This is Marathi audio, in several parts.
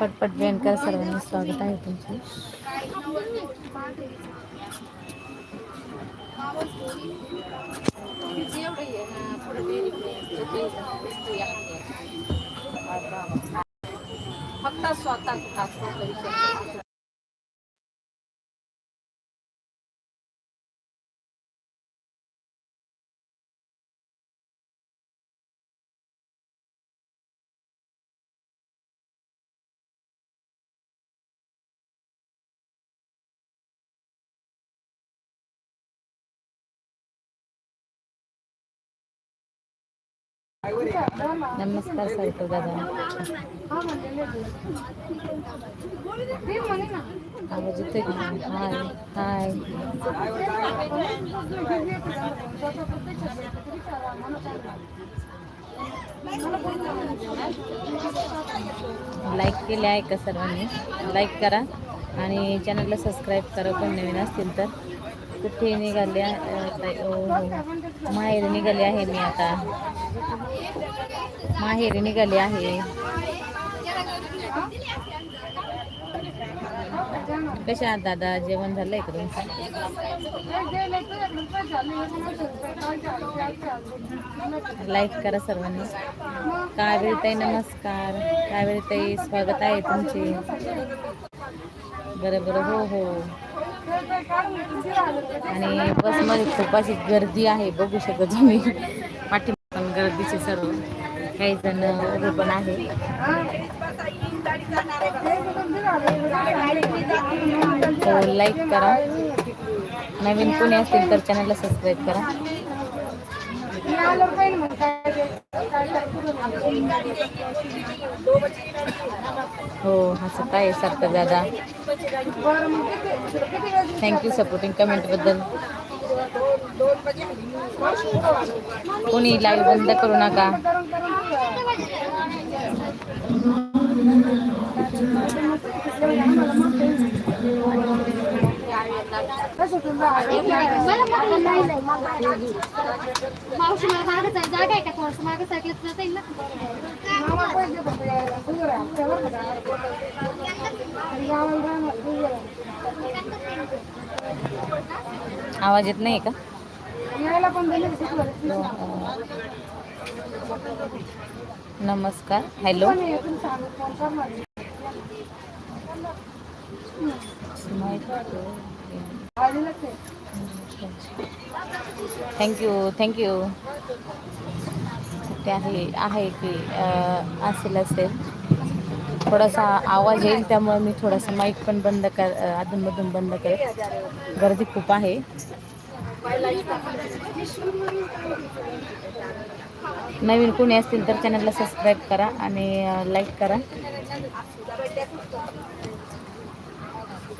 पटपट जॉईन करा सर्वांनी स्वागत आहे तुमचे फक्त स्वतः नमस्कार सारिका दादा. आवाज येतोय हाय हाय. लाईक केले आहे का सर्वांनी? लाईक करा आणि चॅनलला सबस्क्राईब करा कोण नवीन असतील तर. कुठे निघाले माहेर अं, हो. निघाले आहे मी आता. माहेर निघाले आहे. कशा आहात दादा? जेवण झालंय का तुमचं लाईक करा सर्वांनी. कावेरीताई नमस्कार. कावेरीताई स्वागत आहे तुमचे. बरं बरं. हो हो. आणि बसमध्ये खूप अशी गर्दी आहे बघू शकत तुम्ही. पाठी पण गर्दीचे सर्व काही जण उभे पण आहे लाईक करा. नवीन कोणी असतील तर चॅनलला सबस्क्राईब करा. हो हसत आहे सारखं दादा. थँक्यू सपोर्टिंग कमेंटबद्दल कोणी लाईव्ह बंद करू नका. मावशी मला मागच आहे जागा आहे का थोडस मागच ऐकलं जात येईल ना आवाज येत नाही का? नमस्कार. हॅलो. थँक्यू थँक्यू ते आहे आहे की असेल असेल. थोडासा आवाज येईल त्यामुळे मी थोडासा माईक पण बंद कर अधूनमधून बंद करेल. गर्दी खूप आहे. नवीन कोणी असतील तर चॅनलला सबस्क्राईब करा आणि लाईक करा.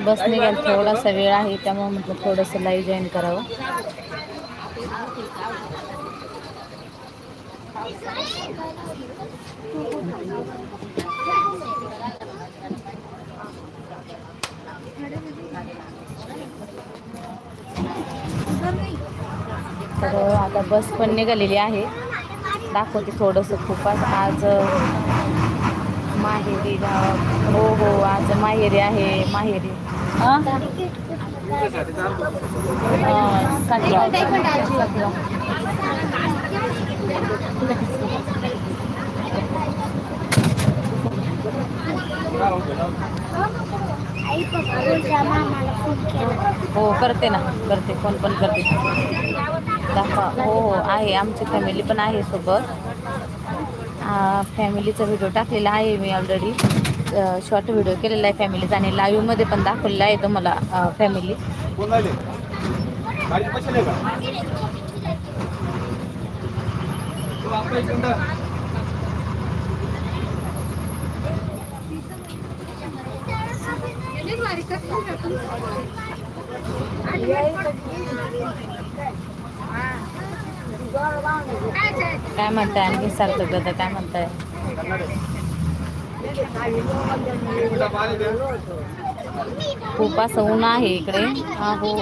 बस निघाल थोडासा वेळ आहे त्यामुळे म्हटलं थोडंसं लाईव्ह जॉईन करावं तर आता बस पण निघालेली आहे. दाखवते थोडंसं खूपच आज. माहेरी गाव. हो हो आज माहेरी आहे माहेरी. हां हो करते ना करते. फोन पण करते. दाखवा. हो हो आहे. आमची फॅमिली पण आहे सोबत. फॅमिलीचा व्हिडिओ टाकलेला आहे मी ऑलरेडी शॉर्ट व्हिडिओ केलेला आहे फॅमिलीचा आणि लाईव्हमध्ये पण दाखवलेला आहे तुम्हाला फॅमिली कोण राहिले गाडीचे पैसे नाही का तो आपला एक मिनिट. काय म्हणताय? आणखी सार्थक दादा काय म्हणताय? खूप असं ऊन आहे इकडे. हो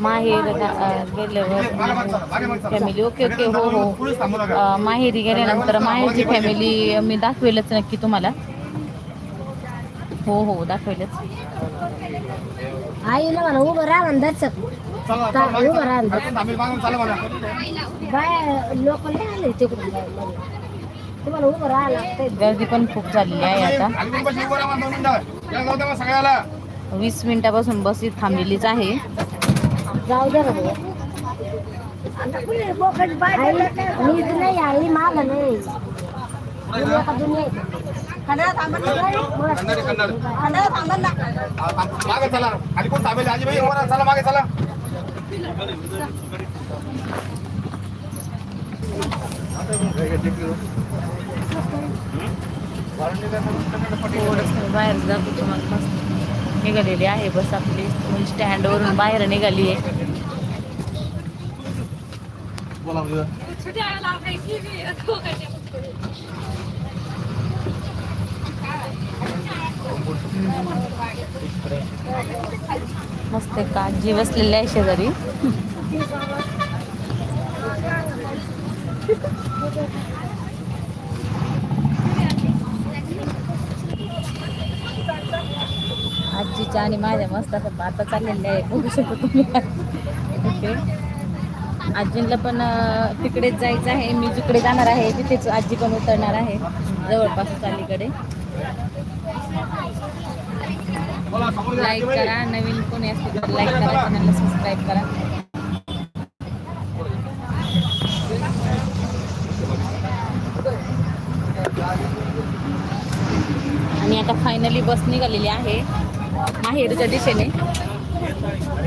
माहेर गेल्यावर फॅमिली ओके ओके हो हो. माहेरी गेल्यानंतर माहेरची फॅमिली मी दाखवेलच नक्की तुम्हाला. हो हो दाखवेलच. ना म्हणा उभं राहा म्हणतात उभं. राहिलं. बाय लोक नाही आले तिकडून. तुम्हाला उभं राहायला लागतंय. गर्दी पण खूप झालेली आहे आता. सगळ्याला. वीस मिनिटापासून बस इथं थांबलेलीच आहे. जाऊ दे मी इथं नाही आई माग नाही. एका. हा. मागे चला. खाली कोण थांबेल? आजीबाई उभं राहा. चला मागे चला. बाहेर जातो तुम्हाला मस्त निघालेली आहे बस आपली. म्हणजे स्टँडवरून बाहेर निघाली आहे. बोला म्हणजे. मस्त का? आजी बसलेली आहे शेजारी. आजीच्या आणि माझ्या मस्त असं बाता चाललेल्या आहे. बघू शकतो तुम्ही. ओके. आजींना पण तिकडेच जायचं आहे. मी जिकडे जाणार आहे तिथेच आजी पण उतरणार आहे. जवळपास अलीकडे लाईक करा नवीन कोणी असतील तर लाईक करा चॅनलला सबस्क्राईब करा. आणि आता फायनली बस निघालेली आहे माहेरच्या दिशेने.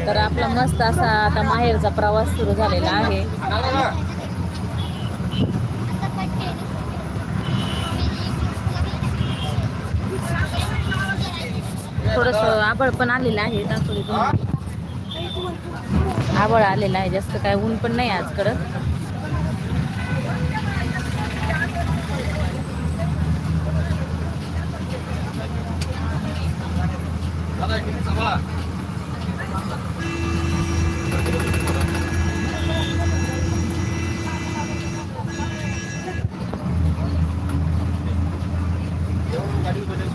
तर आपला मस्त असा आता माहेरचा प्रवास सुरू झालेला आहे. थोडस आबळ पण आलेलं आहे दाखवली आबळ आलेलं आहे जास्त काय ऊन पण नाही आज कडक चला,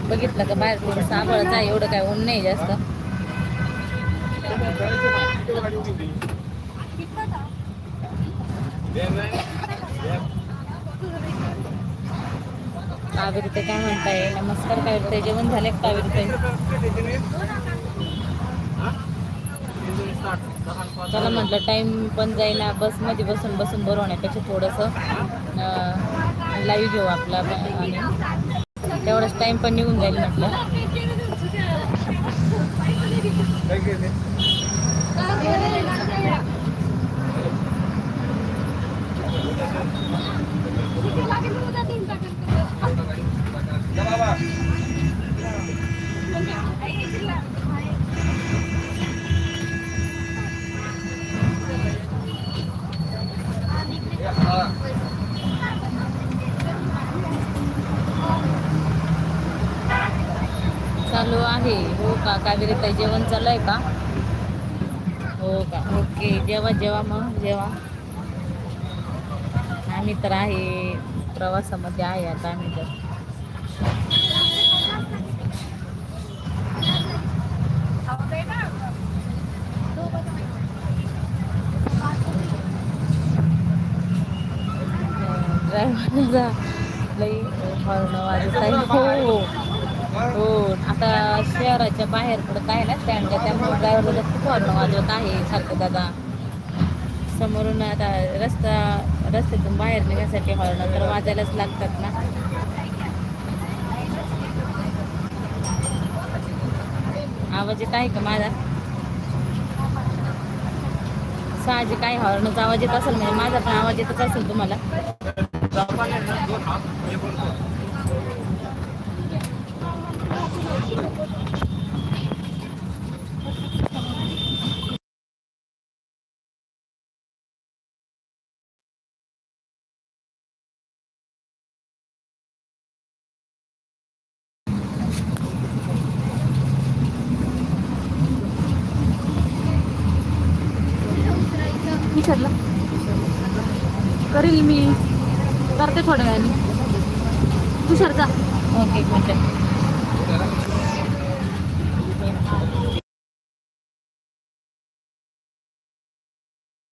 बघितलं का बाहेर थोडंसं आबळच आहे एवढं काय ऊन नाही जास्त. कावेरी ते काय म्हणताय? नमस्कार कावेरी ताई जेवण झाले का कावेरी ताई त्याला म्हटलं टाइम पण जाईना बसमध्ये बसून बसून बरं होण्यापेक्षा थोडंसं लाईव्ह घेऊ आपला आणि तेवढाच टाइम पण निघून जाईल म्हटलं. काय केलं? या बाबा. या, चला. चालू आहे. हो का? कावेरी ताई जेवण चालू आहे का? हो का? ओके. जेवा जेवा मग जेवा. आम्ही तर आहे. प्रवासामध्ये आहे आता आम्ही तर. ड्रायव्हरचा लई हॉर्न वाजत आहे. हो. हो आता शहराच्या बाहेर पुढं काय ना स्टँडच्या त्यामुळे ड्रायव्हरला खूप हॉर्न वाजवत आहे सारखं दादा. समोरून आता रस्ता रस्त्यातून बाहेर निघण्यासाठी हॉर्न तर वाजायलाच लागतात ना. आवाज येत आहे का माझा? साहजिक काय हॉर्नचा आवाज येत असेल म्हणजे माझा पण आवाज येतच असेल तुम्हाला. विचारलं करील मी. करते थोड्या वेळाने. तुषार जा. ओके